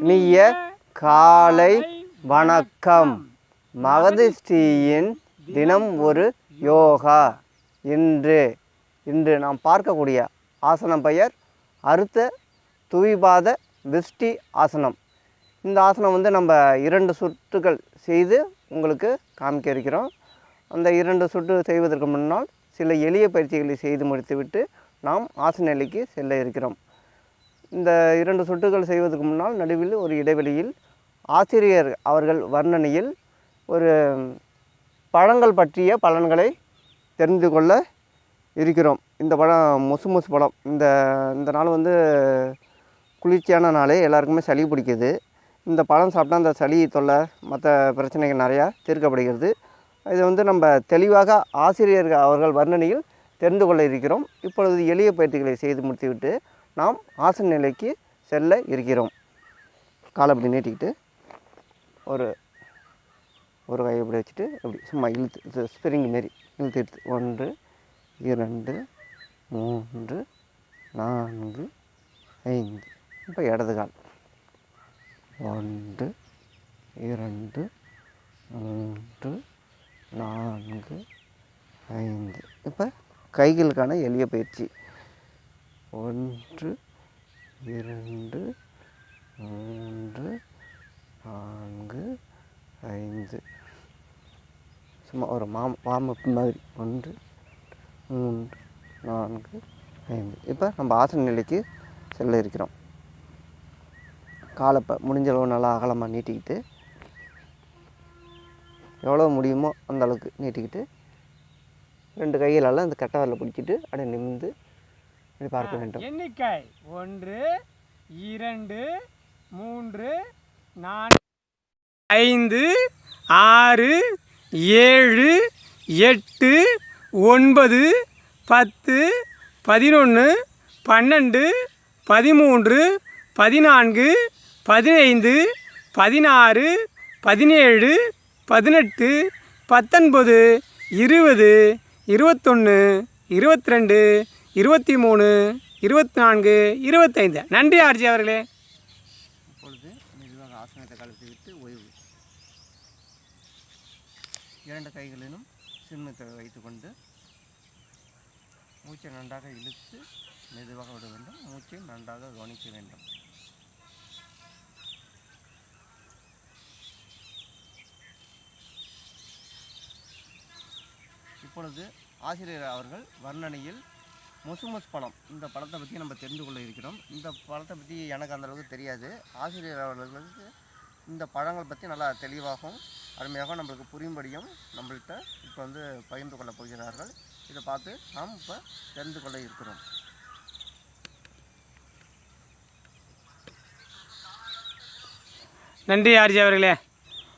இனிய காலை வணக்கம். மகதிஸ்ரீயின் தினம் ஒரு யோகா. இன்று இன்று நாம் பார்க்கக்கூடிய ஆசனம் பெயர் அறுத்த துவிபாத விஷ்டி ஆசனம். இந்த ஆசனம் வந்து நம்ம இரண்டு சுற்றுகள் செய்து உங்களுக்கு காமிக்க இருக்கிறோம். அந்த இரண்டு சுற்று செய்வதற்கு முன்னால் சில எளிய பயிற்சிகளை செய்து முடித்துவிட்டு நாம் ஆசன நிலைக்கு செல்ல இருக்கிறோம். இந்த இரண்டு சொட்டுகள் செய்வதற்கு முன்னால் நடுவில் ஒரு இடைவெளியில் ஆசிரியர் அவர்கள் வர்ணனையில் ஒரு பழங்கள் பற்றிய பலன்களை தெரிந்து கொள்ள இருக்கிறோம். இந்த பழம் மொசு மொசு பழம். இந்த இந்த நாள் வந்து குளிர்ச்சியான நாளே எல்லாருக்குமே சளி பிடிக்குது. இந்த பழம் சாப்பிட்டா அந்த சளி தொல்லை மற்ற பிரச்சனைகள் நிறையா தீர்க்கப்படுகிறது. இது வந்து நம்ம தெளிவாக ஆசிரியர் அவர்கள் வர்ணனையில் தெரிந்து கொள்ள இருக்கிறோம். இப்பொழுது எளிய பயிற்சிகளை செய்து முடித்துவிட்டு நாம் ஆசன நிலைக்கு செல்ல இருக்கிறோம். காலை அப்படி நீட்டிக்கிட்டு ஒரு ஒரு கையை இப்படி வச்சுட்டு அப்படி சும்மா இழுத்து ஸ்ப்ரிங் மாரி இழுத்து இழுத்து. ஒன்று இரண்டு மூன்று நான்கு ஐந்து. இப்போ இடது கால். ஒன்று இரண்டு மூன்று நான்கு ஐந்து. இப்போ கைகளுக்கான எளிய பயிற்சி. ஒன்று இரண்டு மூன்று நான்கு ஐந்து. சும்மா ஒரு மாம் வார்மப் மாதிரி. ஒன்று மூன்று நான்கு ஐந்து. இப்போ நம்ம ஆசன நிலைக்கு செல்ல இருக்கிறோம். காலை இப்போ முடிஞ்ச அளவு நல்லா அகலமாக நீட்டிக்கிட்டு எவ்வளோ முடியுமோ அந்த அளவுக்கு நீட்டிக்கிட்டு ரெண்டு கைகளால் அந்த கட்டை வரல பிடிச்சிட்டு அப்படியே நிமிந்து இப்படி பார்க்க வேண்டும். எண்ணிக்கை. ஒன்று இரண்டு மூன்று நான்கு ஐந்து ஆறு ஏழு எட்டு ஒன்பது பத்து பதினொன்று பன்னெண்டு பதிமூன்று பதினான்கு பதினைந்து பதினாறு பதினேழு பதினெட்டு பத்தொன்பது இருபது இருபத்தொன்று இருபத்தி ரெண்டு இருபத்தி மூணு இருபத்தி நான்கு இருபத்தைந்து. நன்றி ஆர்ஜி அவர்களே. இப்பொழுது மெதுவாக ஆசனத்தை கழுத்து விட்டு ஓய்வு. இரண்டு கைகளிலும் சிம்மத்தை வைத்துக்கொண்டு மூச்சை நன்றாக இழுத்து மெதுவாக விட வேண்டும். மூச்சை நன்றாக கவனிக்க வேண்டும். இப்பொழுது ஆசிரியர் அவர்கள் வர்ணனையில் மொசுமஸ் பழம். இந்த பழத்தை பற்றி நம்ம தெரிந்து கொள்ள இருக்கிறோம். இந்த பழத்தை பற்றி எனக்கு அந்த அளவுக்கு தெரியாது. ஆசிரியர் அவர்களுக்கு இந்த பழங்கள் பற்றி நல்லா தெளிவாகவும் அருமையாக நம்மளுக்கு புரியும்படியும் நம்மள்கிட்ட இப்போ வந்து பகிர்ந்து கொள்ள போகிறார்கள். இதை பார்த்து நாம் இப்போ தெரிந்து கொள்ள இருக்கிறோம். நன்றி ஆர்ஜி அவர்களே.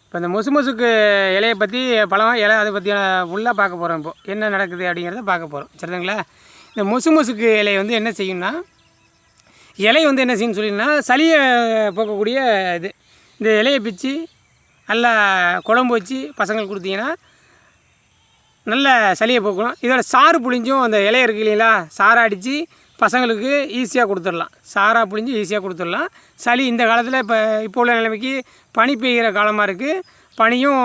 இப்போ இந்த முசு முசுக்கு இலையை பற்றி பழம் இலை அதை பற்றி ஃபுல்லாக பார்க்க போகிறோம் இப்போ. என்ன நடக்குது அப்படிங்கிறத பார்க்க போகிறோம் சரிங்களா இந்த மொசு மொசுக்கு இலையை வந்து என்ன செய்யும்னா இலை வந்து என்ன செய்யும் சொல்லிங்கன்னா சளியை போக்கக்கூடிய இது. இந்த இலையை பிச்சு நல்லா குழம்பு வச்சு பசங்களுக்கு கொடுத்தீங்கன்னா நல்ல சளியை போக்கலாம் இதோட சாறு புளிஞ்சும் அந்த இலையை இருக்கு இல்லைங்களா சாறை அடித்து பசங்களுக்கு ஈஸியாக கொடுத்துடலாம். சாராக புளிஞ்சு ஈஸியாக கொடுத்துடலாம். சளி இந்த காலத்தில் இப்போ இப்போ உள்ள நிலைமைக்கு பனி பெய்கிற காலமாக இருக்குது பனியும்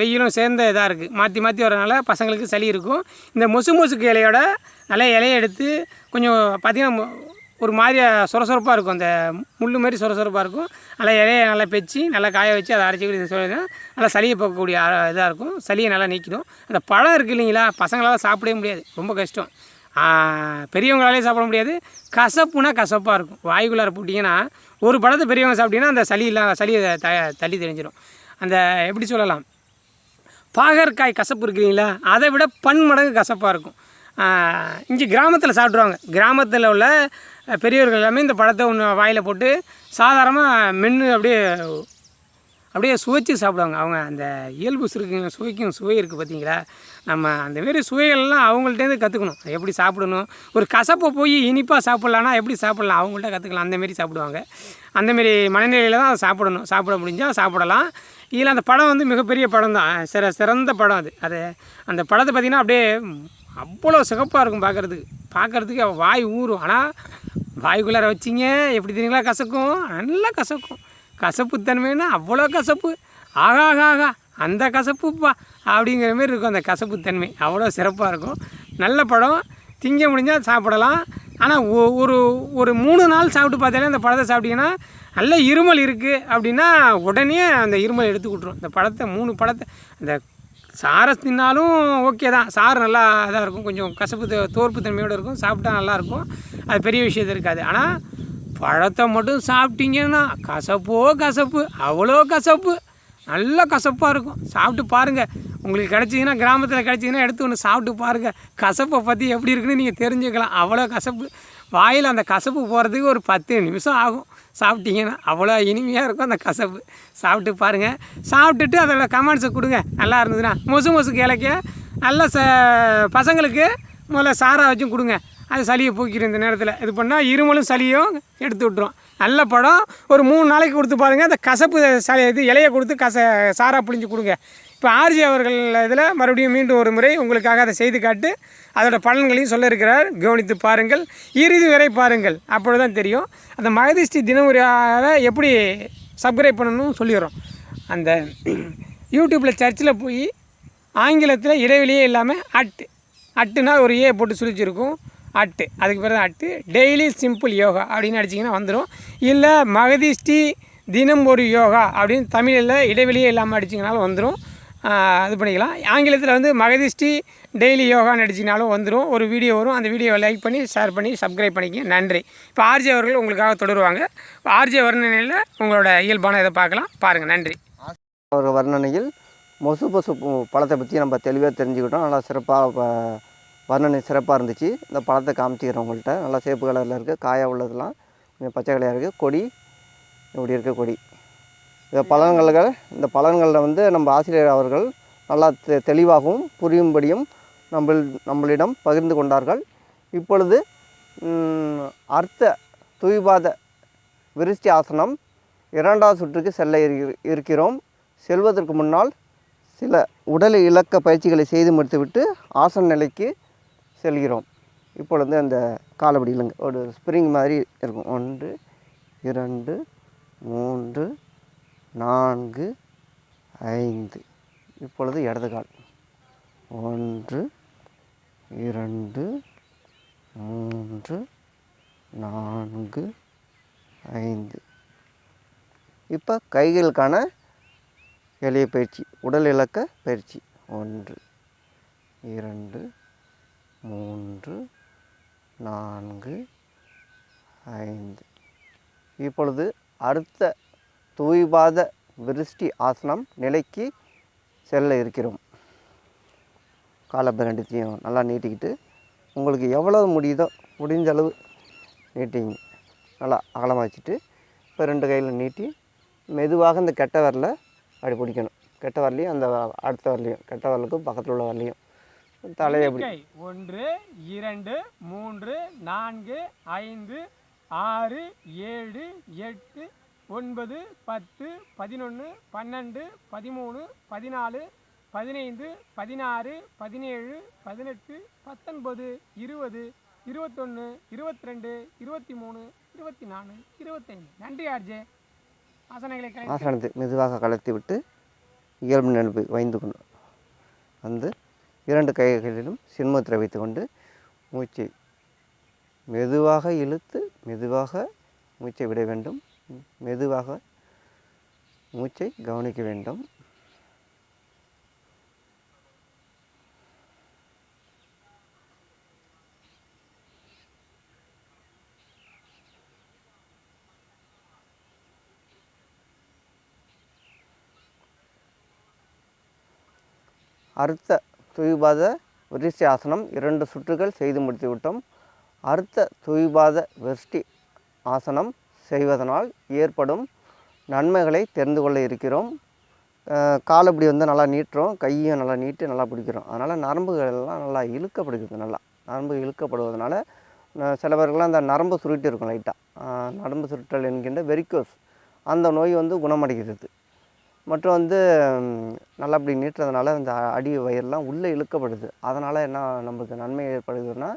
வெயிலும் சேர்ந்த இதாக இருக்குது மாற்றி மாற்றி வரனால பசங்களுக்கு சளி இருக்கும். இந்த மொசு மொசுக்கு இலையோட நல்லா இலையை எடுத்து கொஞ்சம் பார்த்திங்கன்னா ஒரு மாதிரியா சுரசுரப்பாக இருக்கும். அந்த முள் மாதிரி சுரசுரப்பாக இருக்கும். நல்லா இலையை நல்லா பெச்சு நல்லா காய வச்சு அதை அரைச்சி சொல்லி நல்லா சளியை போக்கக்கூடிய இதாக இருக்கும். சளியை நல்லா நீக்கிடும். அந்த பழம் இருக்குது இல்லைங்களா பசங்களால் சாப்பிடவே முடியாது. ரொம்ப கஷ்டம். பெரியவங்களாலே சாப்பிட முடியாது. கசப்புனா கசப்பாக இருக்கும். வாய்க்குள்ளார போட்டிங்கன்னா ஒரு பழத்தை பெரியவங்க சாப்பிட்டீங்கன்னா அந்த சளி இல்லாத சளியை த தள்ளி தெரிஞ்சிடும் அந்த எப்படி சொல்லலாம்? பாகற்காய் கசப்பு இருக்கிறீங்களா அதை விட பன்மடங்கு கசப்பாக இருக்கும். இங்கே கிராமத்தில் சாப்பிட்ருவாங்க கிராமத்தில் உள்ள பெரியவர்கள் எல்லாமே இந்த பழத்தை ஒன்று வாயில் போட்டு சாதாரணமாக மென்று அப்படியே அப்படியே சுவைச்சு சாப்பிடுவாங்க. அவங்க அந்த இயல்பு சுருக்கு சுவைக்கும் சுவை இருக்குது பார்த்தீங்களா நம்ம அந்த மாரி சுவைகள்லாம் அவங்கள்ட்டேருந்து கற்றுக்கணும் எப்படி சாப்பிடணும்? ஒரு கசப்பை போய் இனிப்பாக சாப்பிட்லான்னா எப்படி சாப்பிட்லாம்? அவங்கள்ட்ட கற்றுக்கலாம் அந்தமாரி சாப்பிடுவாங்க. அந்தமாரி மனநிலையில் தான் அதை சாப்பிடணும். சாப்பிட முடிஞ்சால் சாப்பிடலாம். இதில் அந்த படம் வந்து மிகப்பெரிய படம் தான். சிற சிறந்த படம் அது. அது அந்த படத்தை பார்த்திங்கன்னா அப்படியே அவ்வளோ சிகப்பாக இருக்கும் பார்க்குறதுக்கு. பார்க்குறதுக்கு வாய் ஊறும். ஆனால் வாய்க்குள்ளார வச்சிங்க. எப்படி தெரியுங்களா? கசக்கும். நல்லா கசக்கும். கசப்பு தன்மைன்னா அவ்வளோ கசப்பு. ஆகா ஆகா ஆகா. அந்த கசப்புப்பா அப்படிங்கிற மாதிரி இருக்கும் அந்த கசப்பு தன்மை. அவ்வளோ சிறப்பாக இருக்கும். நல்ல பழம். திங்க முடிஞ்சால் சாப்பிடலாம். ஆனால் ஒ- ஒரு ஒரு மூணு நாள் சாப்பிட்டு பார்த்தாலே அந்த பழத்தை சாப்பிட்டிங்கன்னா நல்ல இருமல் இருக்குது அப்படின்னா உடனே அந்த இருமல் எடுத்து விட்ரும் இந்த பழத்தை மூணு பழத்தை அந்த சாரை தின்னாலும் ஓகே தான். சாறு நல்லா இதாக இருக்கும். கொஞ்சம் கசப்பு தோற்பு தன்மையோடு இருக்கும். சாப்பிட்டா நல்லாயிருக்கும் அது பெரிய விஷயத்து இருக்காது. ஆனால் பழத்தை மட்டும் சாப்பிட்டீங்கன்னா கசப்போ கசப்பு அவ்வளோ கசப்பு. நல்ல கசப்பாக இருக்கும். சாப்பிட்டு பாருங்கள் உங்களுக்கு கிடச்சிங்கன்னா கிராமத்தில் கிடச்சிங்கன்னா எடுத்து ஒன்று சாப்பிட்டு பாருங்கள் கசப்பை பற்றி எப்படி இருக்குன்னு நீங்கள் தெரிஞ்சுக்கலாம். அவ்வளோ கசப்பு. வாயில் அந்த கசப்பு போகிறதுக்கு ஒரு பத்து நிமிஷம் ஆகும். சாப்பிட்டீங்கன்னா அவ்வளோ இனிமையாக இருக்கும் அந்த கசப்பு. சாப்பிட்டு பாருங்கள் சாப்பிட்டுட்டு அதோட கமெண்ட்ஸை கொடுங்க. நல்லா இருந்ததுன்னா. மொசு மொசுக்கு இலைக்க நல்ல ச பசங்களுக்கு முதல்ல சாரா வச்சும் கொடுங்க. அது சளியை போக்கிடும் இந்த நேரத்தில். இது பண்ணால் இருமலும் சளியும் எடுத்து விட்டுரும். நல்ல படம் ஒரு மூணு நாளைக்கு கொடுத்து பாருங்கள் அந்த கசப்பு சளி இது இலையை கொடுத்து கச சாரா புழிஞ்சு கொடுங்க. இப்போ ஆர்ஜி அவர்கள் இதில் மறுபடியும் மீண்டும் ஒரு முறை உங்களுக்காக அதை செய்து காட்டு. அதோட பலன்களையும் சொல்ல இருக்கிறார். கவனித்து பாருங்கள். இறுதி வரை பாருங்கள். அப்பொழுது தான் தெரியும். அந்த மகதிஷ்டி தினமுறையாக எப்படி சப்ஸ்கிரைப் பண்ணணும்னு சொல்லிடுறோம். அந்த யூடியூப்பில் சர்ச்சில் போய் ஆங்கிலத்தில் இடைவெளியே இல்லாமல் அட்டு அட்டுனா ஒரு ஏ போட்டு சுழிச்சிருக்கும். அட்டு அதுக்கு பிறகு அட்டு டெய்லி சிம்பிள் யோகா அப்படின்னு அடிச்சிங்கன்னா வந்துடும் இல்லை மகதிஷ்டி தினம் ஒரு யோகா அப்படின்னு தமிழில் இடைவெளியே இல்லாமல் அடிச்சிங்கனாலும் வந்துடும் இது பண்ணிக்கலாம். ஆங்கிலத்தில் வந்து மகதிஷ்டி டெய்லி யோகான்னு அடிச்சிங்கனாலும் வந்துடும் ஒரு வீடியோ வரும். அந்த வீடியோவை லைக் பண்ணி ஷேர் பண்ணி சப்ஸ்கிரைப் பண்ணிக்கங்க. நன்றி. இப்போ ஆர்ஜே அவர்கள் உங்களுக்காக தொடருவாங்க. ஆர்ஜே வர்ணனையில் உங்களோட இயல்பான இதை பார்க்கலாம். பாருங்கள் நன்றி. ஒரு வர்ணனையில் மொசு பசு பழத்தை பற்றி நம்ம தெளிவாக தெரிஞ்சுக்கிட்டோம். நல்லா சிறப்பாக வர்ணனை சிறப்பாக இருந்துச்சு. இந்த பழத்தை காமிச்சிக்கிறேன் உங்கள்கிட்ட நல்லா சேப்பு கலரில் இருக்குது காயாக உள்ளதெல்லாம் கொஞ்சம் பச்சை கலையாக இருக்குது கொடி இப்படி இருக்க கொடி. இந்த பலன்கள் இந்த பலன்களில் வந்து நம்ம ஆசிரியர் அவர்கள் நல்லா தெ தெளிவாகவும் புரியும்படியும் நம்ம நம்மளிடம் பகிர்ந்து கொண்டார்கள். இப்பொழுது அர்த்த துய்பாத விருஷ்டி ஆசனம் இரண்டாவது சுற்றுக்கு செல்ல இருக்கிறோம். செல்வதற்கு முன்னால் சில உடல் இலக்க பயிற்சிகளை செய்து முடித்துவிட்டு ஆசன நிலைக்கு செல்கிறோம். இப்பொழுது அந்த காலப்படி இல்லைங்க ஒரு ஸ்ப்ரிங் மாதிரி இருக்கும். ஒன்று இரண்டு மூன்று நான்கு ஐந்து. இப்பொழுது இடது கால். ஒன்று இரண்டு மூன்று நான்கு ஐந்து. இப்போ கைகளுக்கான எளிய பயிற்சி உடல் இலக்க பயிற்சி. ஒன்று இரண்டு மூன்று நான்கு ஐந்து. இப்பொழுது அடுத்த தூய்பாத விருஷ்டி ஆசனம் நிலைக்கு செல்ல இருக்கிறோம். காலப்பை ரெண்டுத்தையும் நல்லா நீட்டிக்கிட்டு உங்களுக்கு எவ்வளவு முடியுதோ முடிஞ்ச அளவு நீட்டிங்க. நல்லா அகலமாக வச்சுட்டு இப்போ ரெண்டு கையில் நீட்டி மெதுவாக இந்த கெட்ட விரலை அப்படி பிடிக்கணும் கெட்ட வரலையும் அந்த அடுத்த வரலையும் கெட்ட வரலுக்கும் பக்கத்தில் உள்ள வரலையும் தலையை ஒன்று இரண்டு மூன்று நான்கு ஐந்து ஆறு ஏழு எட்டு ஒன்பது பத்து பதினொன்று பன்னெண்டு பதிமூணு பதினாலு பதினைந்து பதினாறு பதினேழு பதினெட்டு பத்தொன்பது இருபது இருபத்தொன்று இருபத்திரெண்டு இருபத்தி மூணு இருபத்தி நாலு இருபத்தைந்து. நன்றி ஆர்ஜே. ஆசனங்களை ஆசனத்தை மெதுவாக கலத்தி விட்டு இயல்பு நினைப்பு வைந்து கொண்டு வந்து இரண்டு கைகளிலும் சின்முத்திரை வைத்துக்கொண்டு மூச்சை மெதுவாக இழுத்து மெதுவாக மூச்சை விட வேண்டும். மெதுவாக மூச்சை கவனிக்க வேண்டும். அர்த்த துய்பாத விருஷ்டி ஆசனம் இரண்டு சுற்றுகள் செய்து முடித்துவிட்டோம். அடுத்த துய்பாத விருஷ்டி ஆசனம் செய்வதனால் ஏற்படும் நன்மைகளை தெரிந்து கொள்ள இருக்கிறோம். காலப்படி கால் வந்து நல்லா நீட்டுறோம் கையும் நல்லா நீட்டி நல்லா பிடிக்கிறோம். அதனால் நரம்புகள் எல்லாம் நல்லா இழுக்கப்படுகிறது நல்லா. நரம்பு இழுக்கப்படுவதனால சிலவர்கள்லாம் அந்த நரம்பு சுருட்டி இருக்கும் லைட்டாக நரம்பு சுருட்டல் என்கின்ற வெரிக்கோஸ் அந்த நோய் வந்து குணமடைகிறது. மற்றும் வந்து நல்லா அப்படி நீட்டுறதுனால அந்த அடி வயிறுலாம் உள்ளே இழுக்கப்படுது. அதனால் என்ன நமக்கு நன்மை ஏற்படுதுன்னா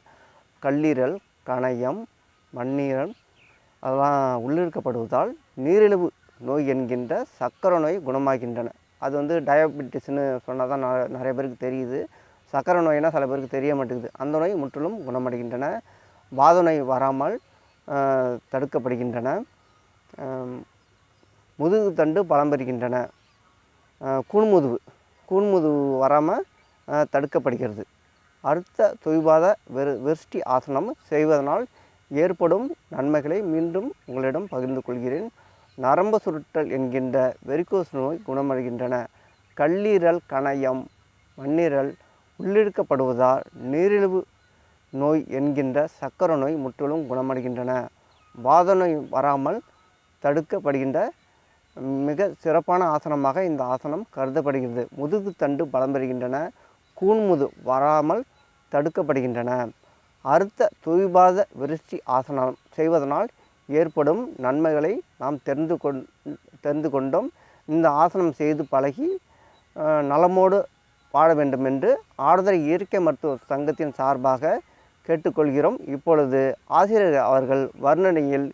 கல்லீரல் கணையம் மண்ணீரல் அதெல்லாம் உள்ளிழுக்கப்படுவதால் நீரிழிவு நோய் என்கின்ற சர்க்கரை நோய் குணமாகின்றன. அது வந்து டயபெட்டிஸ்னு சொன்னால் தான் ந- நிறைய பேருக்கு தெரியுது. சர்க்கரை நோய்னா சில பேருக்கு தெரிய மாட்டேங்குது. அந்த நோய் முற்றிலும் குணமடைகின்றன. வாத நோய் வராமல் தடுக்கப்படுகின்றன. முதுகு தண்டு பலம் பெறுகின்றன கூண்முதுவு. கூண்முதுவு வராமல் தடுக்கப்படுகிறது. அடுத்த தொய்வாத வெறு வெர்ஷ்டி ஆசனம் செய்வதனால் ஏற்படும் நன்மைகளை மீண்டும் உங்களிடம் பகிர்ந்து கொள்கிறேன். நரம்பு சுருட்டல் என்கின்ற வெரிகோஸ் நோய் குணமடைகின்றன. கல்லீரல் கணையம் மண்ணீரல் உள்ளிழுக்கப்படுவதால் நீரிழிவு நோய் என்கின்ற சக்கர நோய் முற்றிலும் குணமடைகின்றன. வாத நோய் வராமல் தடுக்கப்படுகின்ற மிக சிறப்பான ஆசனமாக இந்த ஆசனம் கருதப்படுகிறது. முதுகு தண்டு பலம் பெறுகின்றன. கூன்முது வராமல் தடுக்கப்படுகின்றன. அறுத்த தொய்பாத விருஷ்டி ஆசனம் செய்வதனால் ஏற்படும் நன்மைகளை நாம் தெரிந்து கொண் தெரிந்து கொண்டோம். இந்த ஆசனம் செய்து பழகி நலமோடு வாழ வேண்டும் என்று ஆறுதல் இயற்கை மருத்துவ சங்கத்தின் சார்பாக கேட்டுக்கொள்கிறோம். இப்பொழுது ஆசிரியர் அவர்கள் வர்ணனையில்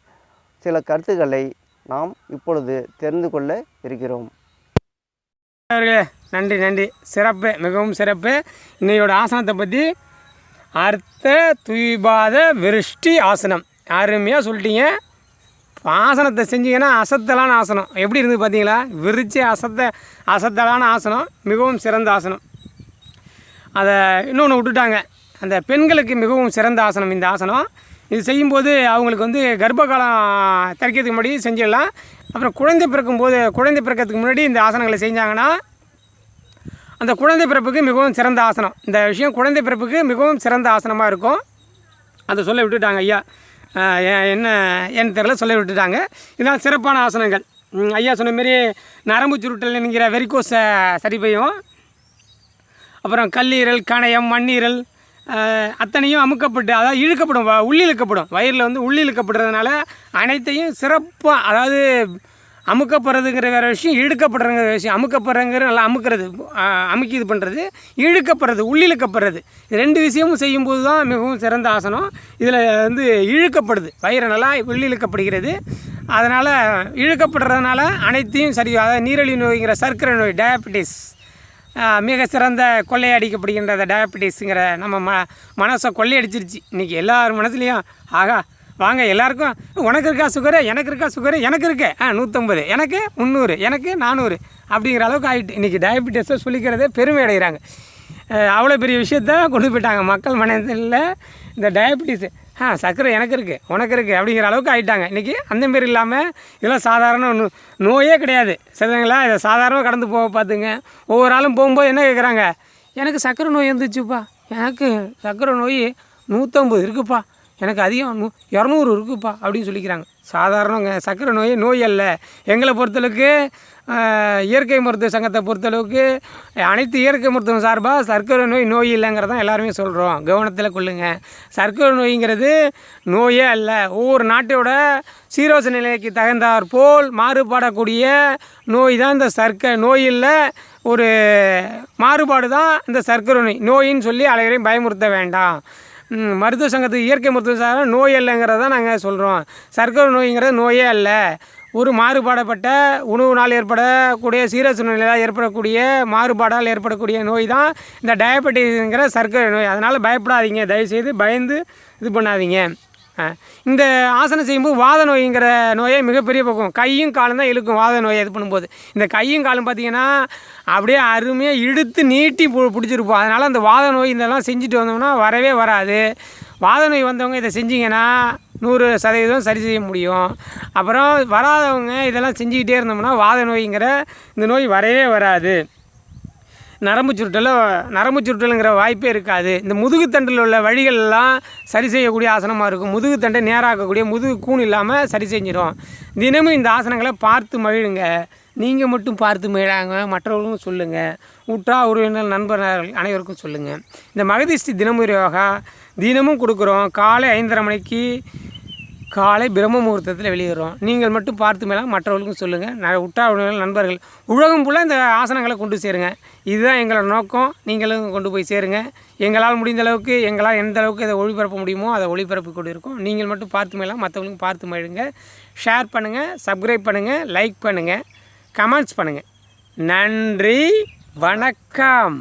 சில கருத்துக்களை நாம் இப்பொழுது தெரிந்து கொள்ள இருக்கிறோம். அவர்களே நன்றி நன்றி. சிறப்பு மிகவும் சிறப்பு. இன்னையோட ஆசனத்தை பற்றி அர்த்த துய்பாத விருஷ்டி ஆசனம். அருமையாக சொல்லிட்டீங்க. ஆசனத்தை செஞ்சீங்கன்னா அசத்தலான ஆசனம். எப்படி இருந்து பார்த்தீங்களா விரிச்சு அசத்த அசத்தலான ஆசனம். மிகவும் சிறந்த ஆசனம். அதை இன்னொன்று விட்டுட்டாங்க. அந்த பெண்களுக்கு மிகவும் சிறந்த ஆசனம் இந்த ஆசனம். இது செய்யும்போது அவங்களுக்கு வந்து கர்ப்ப காலம் தரிக்கிறதுக்கு முன்னாடி செஞ்சிடலாம். அப்புறம் குழந்தை பிறக்கும்போது குழந்தை பிறக்கிறதுக்கு முன்னாடி இந்த ஆசனங்களை செஞ்சாங்கன்னா அந்த குழந்தை பிறப்புக்கு மிகவும் சிறந்த ஆசனம். இந்த விஷயம் குழந்தை பிறப்புக்கு மிகவும் சிறந்த ஆசனமாக இருக்கும். அதை சொல்ல விட்டுட்டாங்க ஐயா. என்ன ஏன்னு தெரில சொல்ல விட்டுட்டாங்க. இதெல்லாம் சிறப்பான ஆசனங்கள். ஐயா சொன்ன மாரி நரம்பு சுருட்டல் என்கிற வெறிக்கோஸை சரி செய்யும். அப்புறம் கல்லீரல் கணையம் மண்ணீரல் அத்தனையும் அமுக்கப்பட்டு அதாவது இழுக்கப்படும் வ- உள்ளிழுக்கப்படும். வயிறில் வந்து உள்ளிழுக்கப்படுறதுனால அனைத்தையும் சிறப்பாக அதாவது அமுக்கப்படுறதுங்கிற வேறு விஷயம் இழுக்கப்படுறங்கிற விஷயம் அமுக்கப்படுறங்கிற நல்லா அமுக்கிறது அமுக்கி இது பண்ணுறது இழுக்கப்படுறது உள்ளிழுக்கப்படுறது. ரெண்டு விஷயமும் செய்யும்போது தான் மிகவும் சிறந்த ஆசனம். இதில் வந்து இழுக்கப்படுது. வயிறு நல்லா உள்ளிழுக்கப்படுகிறது. அதனால் இழுக்கப்படுறதுனால அனைத்தையும் சரி அதாவது நீரிழிவு நோய்ங்கிற சர்க்கரை நோய் டயபெட்டிஸ் மிக சிறந்த கொள்ளையடிக்கப்படுகின்ற அந்த டயபெட்டிஸுங்கிற நம்ம ம மனசை கொள்ளையடிச்சிருச்சு. இன்றைக்கி எல்லார் மனசுலேயும் ஆகா வாங்க எல்லாருக்கும் உனக்கு இருக்கா சுகரு எனக்கு இருக்கா சுகரு எனக்கு இருக்கு. ஆ நூற்றம்பது எனக்கு முந்நூறு எனக்கு நானூறு அப்படிங்கிற அளவுக்கு ஆகிட்டு இன்றைக்கி டயபெட்டிஸை சொல்லிக்கிறதே பெருமை அடைகிறாங்க. அவ்வளோ பெரிய விஷயத்த கொண்டு போயிட்டாங்க மக்கள் மனதில். இந்த டயபெட்டிஸு ஆ சர்க்கரை எனக்கு இருக்குது உனக்கு இருக்குது அப்படிங்கிற அளவுக்கு ஆகிட்டாங்க இன்றைக்கி அந்த மாரி இல்லாமல் இதெல்லாம் சாதாரண நோ- நோயே கிடையாது. சரிங்களா? இதை சாதாரணமாக கடந்து போக பார்த்துங்க. ஒவ்வொரு ஆளும் போகும்போது என்ன கேட்குறாங்க எனக்கு சர்க்கரை நோய் இருந்துச்சுப்பா எனக்கு சர்க்கரை நோய் நூற்றம்பது இருக்குப்பா. எனக்கு அதிகம் நூ இரநூறு இருக்குப்பா. அப்படின்னு சொல்லிக்கிறாங்க. சாதாரணங்க. சர்க்கரை நோய் நோய் அல்ல. எங்களை பொறுத்தளவுக்கு இயற்கை மருத்துவ சங்கத்தை பொறுத்தளவுக்கு அனைத்து இயற்கை மருத்துவம் சார்பாக சர்க்கரை நோய் நோய் இல்லைங்கிறதான் எல்லாருமே சொல்கிறோம் கவனத்தில் கொள்ளுங்கள் சர்க்கரை நோய்ங்கிறது நோயே அல்ல. ஒவ்வொரு நாட்டோட சீரோச நிலைக்கு தகுந்தாற் போல் மாறுபடக்கூடிய நோய் தான் இந்த சர்க்கரை நோயில் ஒரு மாறுபாடு தான் இந்த சர்க்கரை நோய். நோயின்னு சொல்லி அனைவரையும் பயமுறுத்த வேண்டாம். மருத்துவ சங்கத்துக்கு இயற்கை மருத்துவ சார்பாக நோய் இல்லைங்கிறத நாங்கள் சொல்கிறோம் சர்க்கரை நோய்ங்கிறது நோயே அல்ல. ஒரு மாறுபாடப்பட்ட உணவுனால் ஏற்படக்கூடிய சீர சூழ்நிலையால் ஏற்படக்கூடிய மாறுபாடால் ஏற்படக்கூடிய நோய் தான் இந்த டயபெட்டிஸுங்கிற சர்க்கரை நோய். அதனால் பயப்படாதீங்க. தயவுசெய்து பயந்து இது பண்ணாதீங்க. இந்த ஆசனம் செய்யும்போது வாத நோய்ங்கிற நோயே மிகப்பெரிய பக்கம் கையும் காலும் தான் இழுக்கும் வாத நோயை இது பண்ணும்போது. இந்த கையும் காலும் பார்த்தீங்கன்னா அப்படியே அருமையாக இழுத்து நீட்டி பு பிடிச்சிருப்போம். அதனால் அந்த வாத நோய் இதெல்லாம் செஞ்சுட்டு வந்தோம்னா வரவே வராது. வாத நோய் வந்தவங்க இதை செஞ்சிங்கன்னா நூறு சதவீதம் சரி செய்ய முடியும். அப்புறம் வராதவங்க இதெல்லாம் செஞ்சுக்கிட்டே இருந்தோம்னா வாத நோய்ங்கிற இந்த நோய் வரவே வராது. நரம்பு சுருட்டல நரம்பு சுருட்டலுங்கிற வாய்ப்பே இருக்காது. இந்த முதுகுத்தண்டில் உள்ள வழிகள் எல்லாம் சரி செய்யக்கூடிய ஆசனமாக இருக்கும். முதுகுத்தண்டை நேராக்கக்கூடிய முதுகு கூண் இல்லாமல் சரி செஞ்சிடும் தினமும் இந்த ஆசனங்களை பார்த்து மகிழுங்க. நீங்கள் மட்டும் பார்த்து மகிழாங்க மற்றவர்களும் சொல்லுங்கள் உற்றா உறவினர் நண்பர்கள் அனைவருக்கும் சொல்லுங்கள் இந்த மகதிஷ்டி தினமுறை யோகா தினமும் கொடுக்குறோம். காலை ஐந்தரை மணிக்கு காலை பிரம்ம முகூர்த்தத்தில் வெளியிடுறோம். நீங்கள் மட்டும் பார்த்து மேலே மற்றவர்களுக்கும் சொல்லுங்கள் நான் உற்றார் நண்பர்கள் உலகம் ஃபுல்லாக இந்த ஆசனங்களை கொண்டு சேருங்க. இதுதான் எங்களோட நோக்கம். நீங்களும் கொண்டு போய் சேருங்க. எங்களால் முடிந்த அளவுக்கு எங்களால் எந்த அளவுக்கு இதை ஒளிபரப்ப முடியுமோ அதை ஒளிபரப்பி கொண்டு இருக்கோம் நீங்கள் மட்டும் பார்த்து மேலாம் மற்றவங்களுக்கும் பார்த்து மழுங்க ஷேர் பண்ணுங்கள் சப்ஸ்கிரைப் பண்ணுங்கள் லைக் பண்ணுங்கள் கமெண்ட்ஸ் பண்ணுங்கள் நன்றி வணக்கம்.